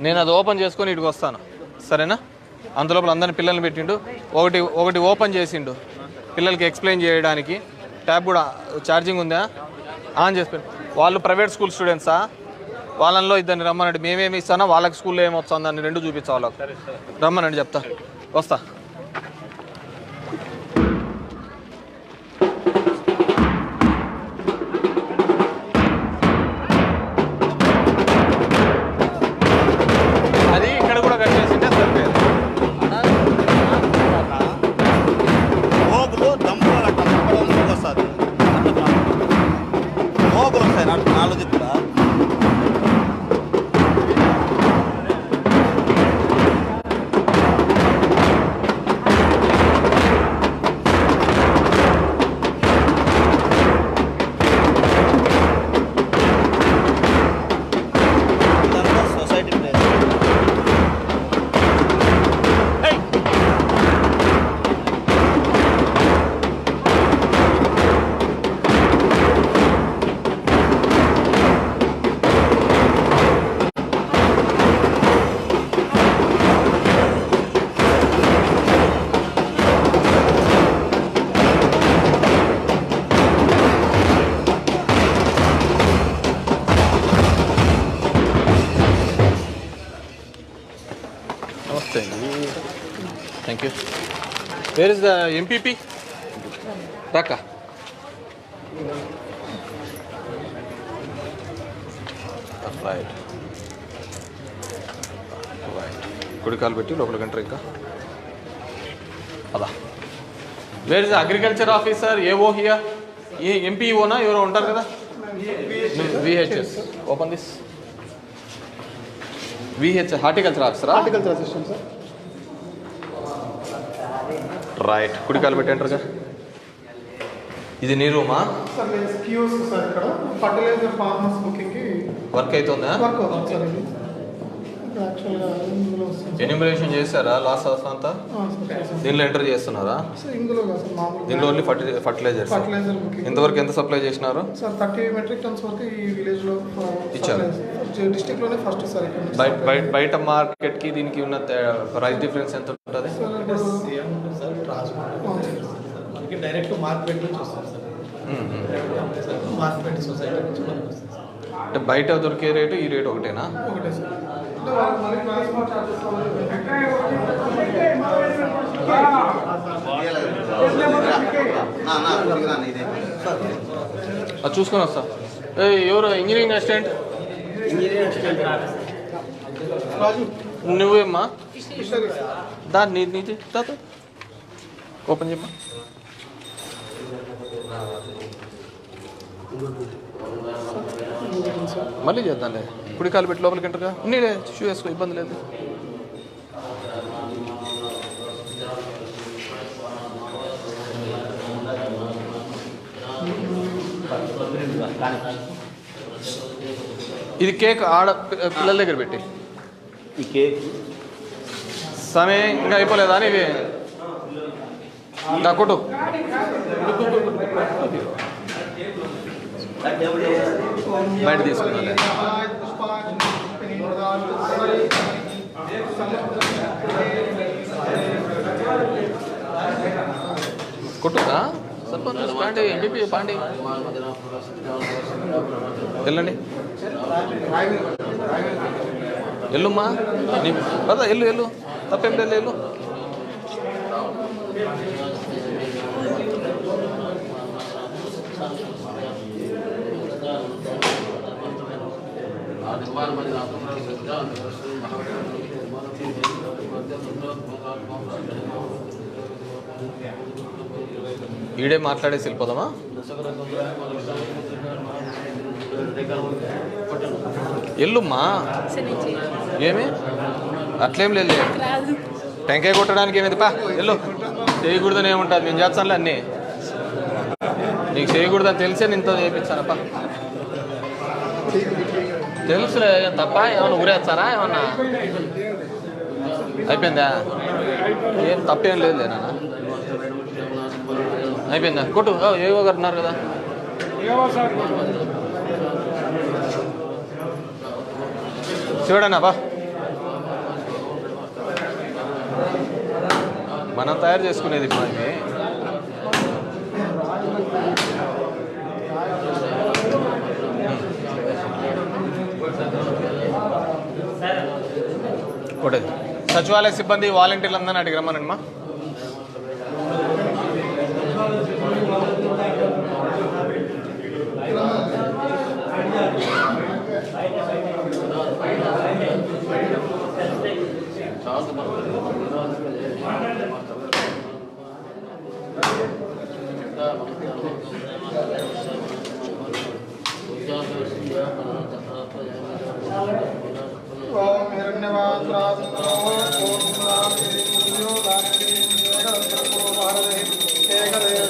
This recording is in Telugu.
నేను అది ఓపెన్ చేసుకొని ఇటుకు వస్తాను. సరేనా? అందులోపల అందరిని పిల్లల్ని పెట్టిండు. ఒకటి ఒకటి ఓపెన్ చేసిండు. పిల్లలకి ఎక్స్ప్లెయిన్ చేయడానికి. ట్యాబ్ కూడా ఛార్జింగ్ ఉందా? ఆన్ చేసి వాళ్ళు ప్రైవేట్ స్కూల్ స్టూడెంట్సా వాళ్ళల్లో ఇద్దరిని రమ్మనండి. మేమేమి ఇస్తానో వాళ్ళకి స్కూల్లో ఏమొస్తుందో రెండు చూపించాలి వాళ్ళకి. రమ్మనండి చెప్తా. వస్తా. Thank you where is the MPP రాక రైట్ రైట్ కుడికాలు పెట్టి లోపల గంట ఇంకా? అదా where is agriculture officer AEO here ఏ ఎంపీఓనా ఎవరో ఉంటారు కదా? VHS open this VH horticulture ఆఫీసరా? Horticulture assistant sir. Right కుడికాలు పెట్టంటారుగా ఇది నీ రూమా? సార్ నేను స్క్యూస్ సార్ ఇక్కడ. ఫర్టిలైజర్ ఫార్మర్స్ బుకింగ్కి వర్క్ అవుతుందా? వర్క్ అవుతుంది సార్ ఎన్యూమరేషన్ చేశారా? లాస్ ఆఫ్ అంతా. దీనిలో ఎంటర్ చేస్తున్నారా? దీనిలో ఓన్లీ ఫర్టి ఫర్టిలైజర్స్ ఇంతవరకు ఎంత సప్లై చేసినారు? సార్ థర్టీ మెట్రిక్ టన్స్ వరకు ఈ విలేజ్లో ఇచ్చారు. డిస్టిక్లోనే ఫస్ట్ సార్ బయట బయట బయట మార్కెట్కి దీనికి ఉన్న ప్రైస్ డిఫరెన్స్ ఎంత ఉంటుంది? Direct market. నుంచి వస్తుంది సార్. మార్కెట్ సొసైటీ నుంచి అంటే బయట దొరికే రేటు ఈ రేటు ఒకటేనా? ఒకటే సార్. అది చూసుకొని వస్తా ఏ ఎవరు? Engineering assistant? నువ్వేమ్మా? దా నీ నీది దా ఓపెన్ చేయమ్మా. మళ్ళీ చేద్దాంలే. కుడి కాలు పెట్టి లోపలికి ఎంటర్గా ఉన్నీలే షూ వేసుకో ఇబ్బంది లేదు. ఇది కేక్ ఆడ పిల్లల దగ్గర పెట్టి. ఈ కేక్? సమయం ఇంకా అయిపోలేదా ఇవి కొట్టు. బయట తీసుకున్నాను కొట్టుదా సర్పంచ్ పాండి ఎంపీ పాండి. వెళ్ళండి. ఎల్లుమ్మా? నీ పద ఎల్లు ఎల్లు. తప్పేం లేదు ఎల్లు. ఈడే మాట్లాడేసి వెళ్ళిపోదామా ఎల్లుమ్మా? ఏమి? అట్లేం లేదు టెంకాయ కొట్టడానికి ఏమిది? పా ఎల్లు. చేయకూడదని ఏముంటుంది మేము చేస్తానులే అన్నీ. నీకు చేయకూడదని తెలిసే నేను చేయించానప్పా తెలుసులే తప్ప? ఏమైనా ఊరేస్తారా? ఏమన్నా? అయిపోయిందా? ఏం తప్పేం లేదు నాన్న. అయిపోయిందా? కొట్టు ఏవో గారు ఉన్నారు కదా. చూడనా బా. మనం తయారు చేసుకునేది మనకి ಕೊಡೋದು ಸಚಿವಾಲಯ ಸಿಬ್ಬಂದಿ ವಾಲಂಟೀರ್లందరినీ అడిగిరమ్మా Thank you.